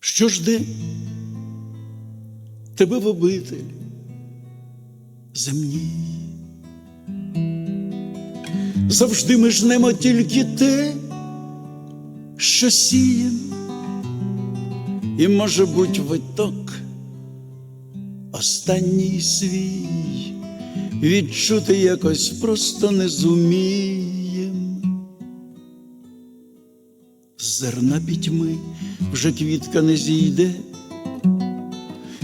що жде тебе в обитель земній. Завжди ми жнемо тільки те, що сієм, і, може буть, виток останній свій відчути якось просто не зумієм. З зерна пітьми вже квітка не зійде,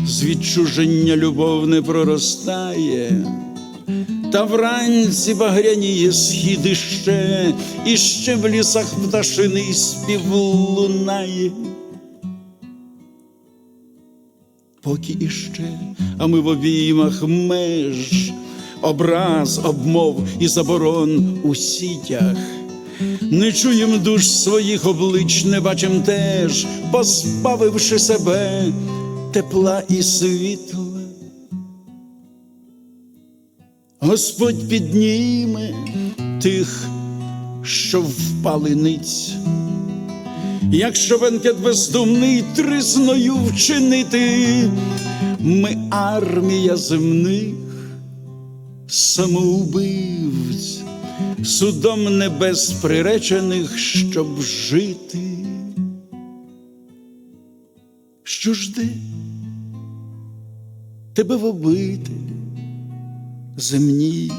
з відчуження любов не проростає, та вранці багряніє схід іще, і ще в лісах пташиний спів лунає. Поки іще, а ми в обіймах меж, образ, обмов і заборон у сітях. Не чуєм душ своїх облич, не бачим теж, позбавивши себе тепла і світла. Господь підніме тих, що впали ниць. Якщо бенкет бездумний трисною вчинити, ми армія земних самоубивць, судом небес приречених, щоб жити. Що жде тебе в обитель земній?